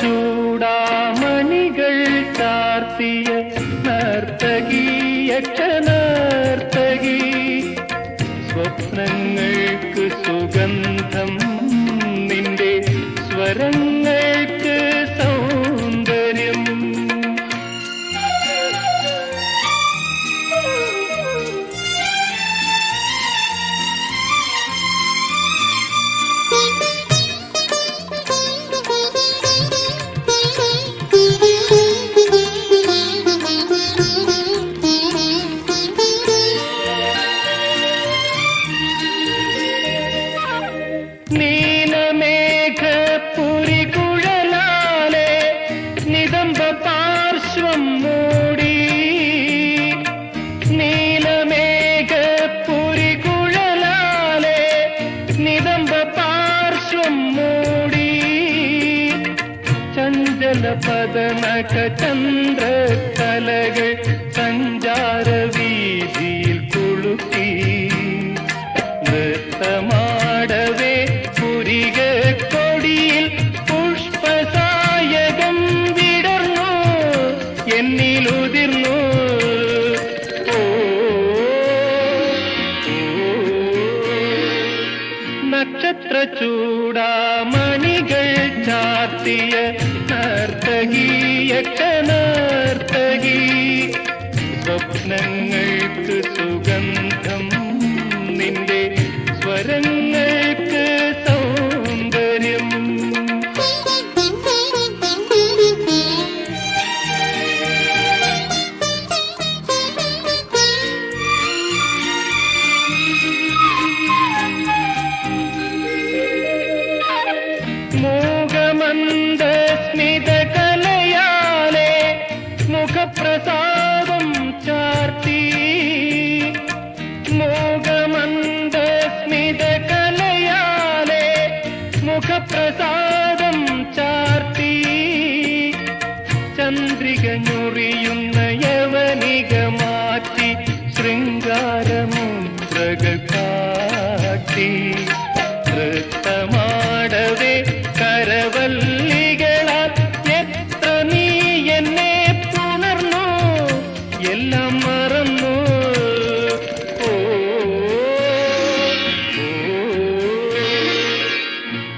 சூடாமணிகள் சார்த்திய நர்த்தகி யக்ஷ ചഞ്ചല പദനക ചന്ദ്രകലകൾ സഞ്ചാര വീതിയിൽ കുളുക്കി. നൃത്തമാടവേ പുരിക കൊടിയിൽ പുഷ്പസായകം വിടർന്നു. എന്നിലുതിർന്നു. നക്ഷത്ര ചൂടാമണികൾ ചാർത്തിയ നർത്തകി സ്മിത കലയാലെ മുഖപ്രസാദം ചാർത്തി. മൂകമന്ദ സ്മിത കലയാലെ മുഖപ്രസാദം ചാർത്തി. ചന്ദ്രിക ഞൊറിയുന്ന യവനിക മാറ്റി ശൃംഗാരമുദ്രകൾ കാട്ടി.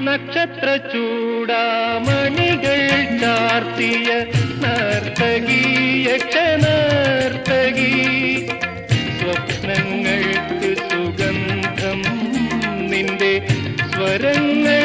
നക്ഷത്ര ചൂടാമണികൾ ചാർത്തിയ നർത്തകി യക്ഷനർത്തകി സ്വപ്നങ്ങൾക്ക് സുഗന്ധം നിന്റെ സ്വരങ്ങൾ